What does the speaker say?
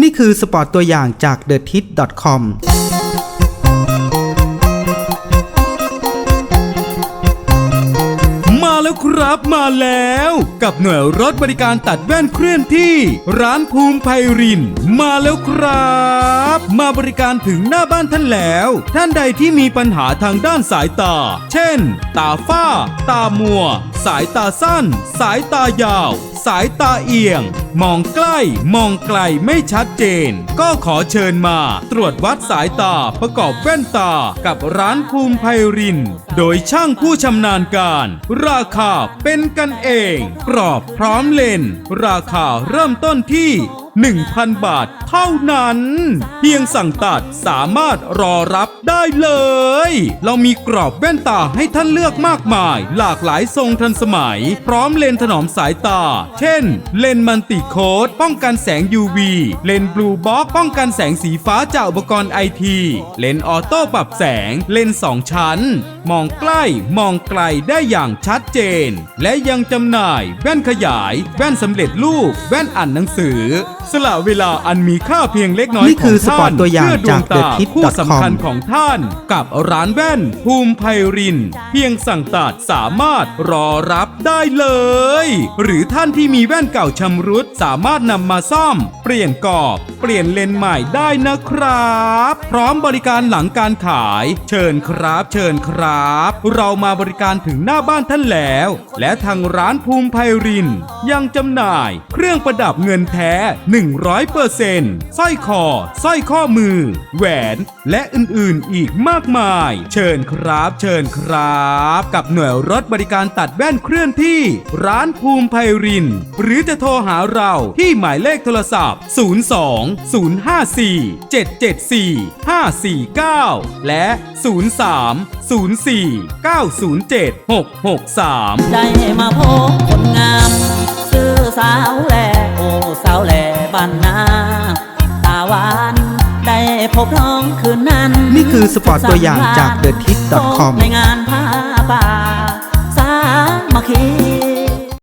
นี่คือสปอร์ตตัวอย่างจาก t h e t i t c o m มาแล้วครับมาแล้ว กับหน่วยรถบริการตัดแว่นเคลื่อนที่ ร้านภูมิไพริน มาแล้วครับ มาบริการถึงหน้าบ้านท่านแล้ว ท่านใดที่มีปัญหาทางด้านสายตา เช่น ตาฝ้า ตามัว สายตาสั้น สายตายาว สายตาเอียง มองใกล้มองไกลไม่ชัดเจน ก็ขอเชิญมาตรวจวัดสายตาประกอบแว่นตากับร้านภูมิไพริน โดยช่างผู้ชำนาญการ ราคาเป็นกันเอง กรอบพร้อมเลน ราคาเริ่มต้นที่ 1,000 บาทเท่านั้น เพียงสั่งตัดสามารถรอรับได้เลย เรามีกรอบแว่นตาให้ท่านเลือกมากมาย หลากหลายทรงทันสมัย พร้อมเลนถนอมสายตา เช่น เลนมันติโคดป้องกันแสง UV เลนบลูบ็อกป้องกันแสงสีฟ้าจากอุปกรณ์ไอทีเลนออโต้ปรับแสง เลนสองชั้น มองใกล้มองไกลได้อย่างชัดเจน และยังจำหน่าย แว่นขยาย แว่นสำเร็จรูป แว่นอ่านหนังสือสละเวลาอันมีค่าเพียงเล็กน้อยนี่คือขงท่านสปอร์ตตัวอย่างเพื่ดวงจากตา TheTip.com ผู้สำคัญของท่านกับร้านแว่น ภูมิไพริน เพียงสั่งตัดสามารถรอรับได้เลย หรือท่านที่มีแว่นเก่าชำรุดสามารถนำมาซ่อมเปลี่ยนกรอบ เปลี่ยนเลนใหม่ได้นะครับ พร้อมบริการหลังการขาย เชิญครับ เชิญครับ เรามาบริการถึงหน้าบ้านท่านแล้ว และทางร้านภูมิไพริน ยังจำหน่าย เครื่องประดับเงินแท้ 100%สร้อยคอสร้อยข้อมือ แหวน และอื่นๆอีกมากมาย เชิญครับ เชิญครับ กับหน่วยรถบริการตัดแว่นเคลื่อนที่ ร้านภูมิไพริน หรือจะโทรหาเราที่หมายเลขโทรศัพท์02 054 774 549 และ 03 04 907 663 ได้มาพบคนงาม ซื้อสาวแลโอ้สาวแลบ้านนาตาหวานได้พบน้องคืนนั้น นี่คือสปอร์ตตัวอย่างจากพ TheTip.com บในงานผ้าป่าสามัคคี